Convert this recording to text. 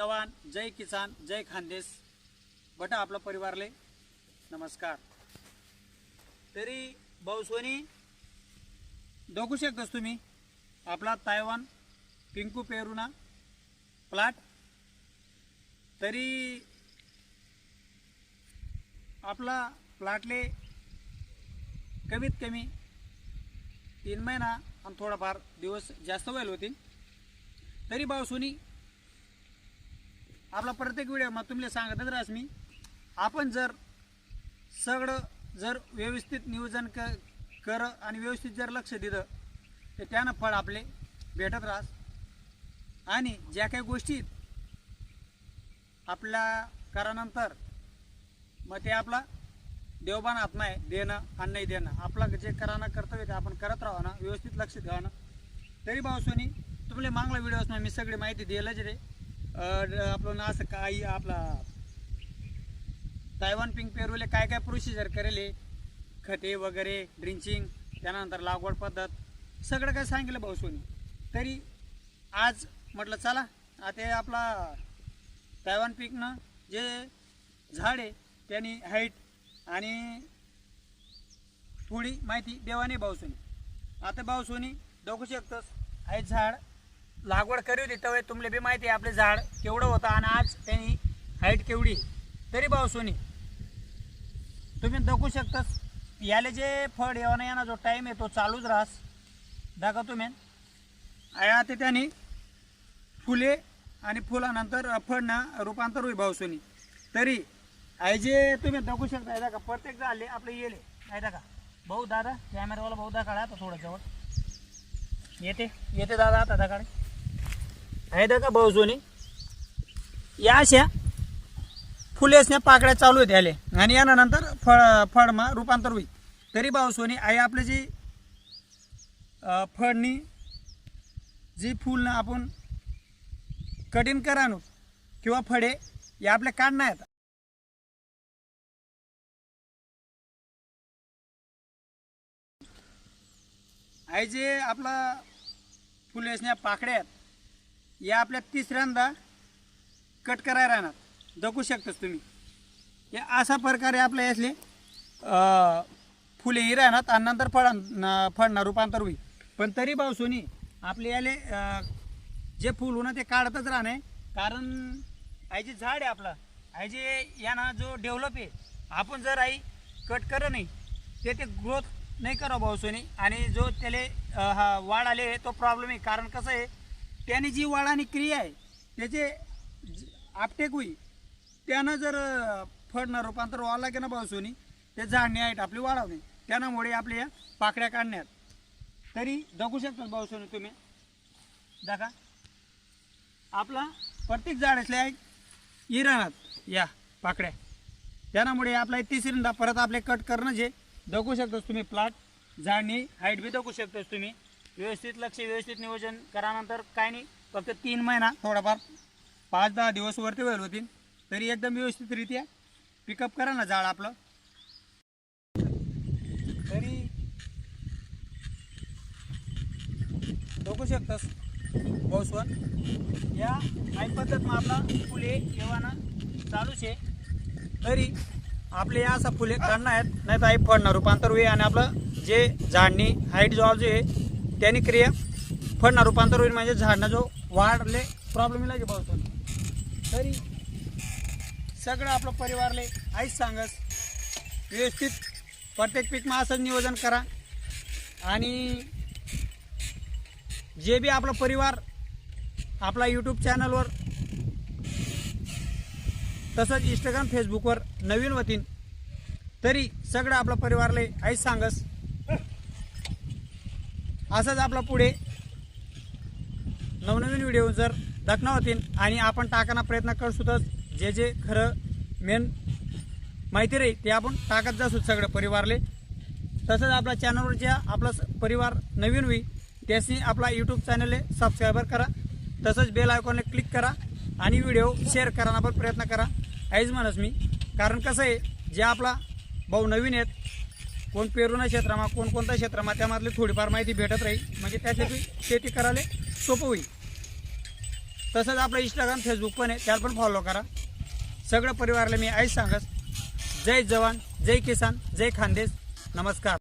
जवान जय किसान जय खानदेश. बटा आपला परिवारले नमस्कार. तरी भाऊसोनी दोघू शकतोस तुम्ही? आपला तायवान पिंकू पेरुना प्लाट तरी आपला प्लाटले कमीत कमी तीन महिना आणि थोडाफार दिवस जास्त व्हायला होतील. तरी भाऊसोनी आपला प्रत्येक व्हिडिओ तुम्हाला सांगतच राहस मी. आपण जर सगळं जर व्यवस्थित नियोजन क कर आणि व्यवस्थित जर लक्ष दिलं तर त्यानं फळ आपले भेटत राहस. आणि ज्या काही गोष्टीत आपल्या करानंतर मग ते आपला देवबान हात नाही देणं आणि नाही देणं. आपला जे करानं कर्तव्य ते आपण करत राहा ना व्यवस्थित लक्ष द्यावं ना. तरी भाऊसोनी तुम्हाला मागला व्हिडिओ असणार मी सगळी माहिती दिलं जे रे. आपलं ना असं काही आपला तायवान पिंक पेरूले काय काय प्रोसिजर करेले? खते वगैरे ड्रिंचिंग त्यानंतर लागवड पद्धत सगळं काय सांगितलं भाऊसोनी तरी आज म्हटलं चला आता आपला तायवान पिकनं जे झाड आहे त्यांनी हाईट आणि थोडी माहिती देवाने भाऊ सोनी. आता भाऊ सोनी दोघू शकतोस आहे झाड लागवड करी होती तेव्हा तुमले बी माहिती आहे आपले झाड केवढं होतं आणि आज त्यांनी हाईट केवढी तरी भाऊसोनी तुम्ही दखू शकतास. याले जे फळ येणं येणं जो टाईम आहे तो चालूच राहस. दाखव तुम्ही. आहे आता त्यांनी फुले आणि फुलानंतर फळनं रूपांतर होईल भाऊसोनी तरी आहे जे तुम्ही बघू शकता आहे का प्रत्येक झाले आपले येले. आहे का भाऊ दादा कॅमेरावाला भाऊ दा आता थोडं जवळ. येते येते दादा आता दाखाडे आहे का भाऊ सोनी या अशा फुलेसण्या पाकड्या चालू आहेत आले आणि यानंतर फळ फळमा रूपांतर होईल. तरी भाऊ सोनी आहे आपली जी फळनी जी फुल आपण कठीण करानो किंवा फळे या आपल्या काढणं आहेत आहे जे आपला फुलेसण्या पाकड्या आहेत या आपल्या तिसऱ्यांदा कट करायला राहणार. जगू शकतास तुम्ही. या अशा प्रकारे आपल्या यातले फुलेही फुले ही राहणार आणि नंतर फळां फळणार रूपांतर होईल. पण तरी भाऊसोनी आपले याले जे फुल होणं ते काढतच राहणे कारण आहे जे झाड आहे आपलं. आहे जे यानं जो डेव्हलप आहे आपण जर आई कट कर नाही ते ते ग्रोथ नाही करा भाऊसोनी आणि जो त्याले हा वाढ आले तो प्रॉब्लेम आहे. कारण कसं आहे त्याने जी वाळानी आणि क्रिया आहे त्याचे ज- आपटेक होई. त्यानं जर अं, रूपांतर व्हावं लागेल ना पावसोनी ते झाडणे आहेत आपली वाढवणे त्यामुळे आपल्या पाकड्या काढण्यात. तरी जगू शकतात पावसोनी तुम्ही. दाखा. आपला प्रत्येक झाड असले इराणात या पाकड्या त्यामुळे आपला तिसरींदा परत आपले कट करणं जे जगू शकतोस तुम्ही. प्लॉट झाडणी हाईट बी जगू शकतोस तुम्ही. व्यवस्थित लक्ष व्यवस्थित नियोजन करानंतर काय नाही फक्त तीन महिना थोडाफार पाच दहा दिवस वरती होईल होतील. तरी एकदम व्यवस्थितरित्या पिकअप करा ना झाड आपलं. तरी बघू शकतोस पाऊसवर या काही पद्धत मग आपला फुले येवाना चालूच आहे. तरी आपले या असा फुले काढणं आहेत नाही तर आई फडणार. रूपांतर होईल आणि आपलं जे झाडणी हाईट जो जे आहे त्याने क्रिया फडणार रूपांतर होईल म्हणजे झाडणं. जो वाढले प्रॉब्लेम लागेल पावसाने तरी सगळं आपलं परिवारले आईच सांगस. व्यवस्थित प्रत्येक पीकमा असंच नियोजन करा. आणि जे बी आपला परिवार आपला यूट्यूब चॅनलवर तसंच इंस्टाग्राम फेसबुकवर नवीन होतीन तरी सगळं आपलं परिवारले आईच सांगस. असंच आपला पुढे नवनवीन व्हिडिओ जर दाखना होतील आणि आपण टाकायला प्रयत्न करसुद्धाच जे जे खरं मेन माहिती राहील ते आपण टाकत जासू सगळं परिवारले. तसंच आपल्या चॅनलवर ज्या आपला स- परिवार नवीन होईल त्याची आपला यूट्यूब चॅनलले सबस्क्रायबर करा. तसंच बेल आयकॉनला क्लिक करा आणि व्हिडिओ शेअर करायला पण प्रयत्न करा. आहेच म्हणस मी. कारण कसं आहे जे आपला भाऊ नवीन आहेत कोण पेरुना क्षेत्रामा कोणकोणत्या क्षेत्रामा त्यामधली थोडीफार माहिती भेटत राहील. म्हणजे त्यासाठी शेती करायला सोपं होईल. तसंच आपलं इंस्टाग्राम फेसबुक पण आहे त्याला पण फॉलो करा. सगळं परिवाराला मी आईच सांगत जय जवान जय किसान जय खानदेश. नमस्कार.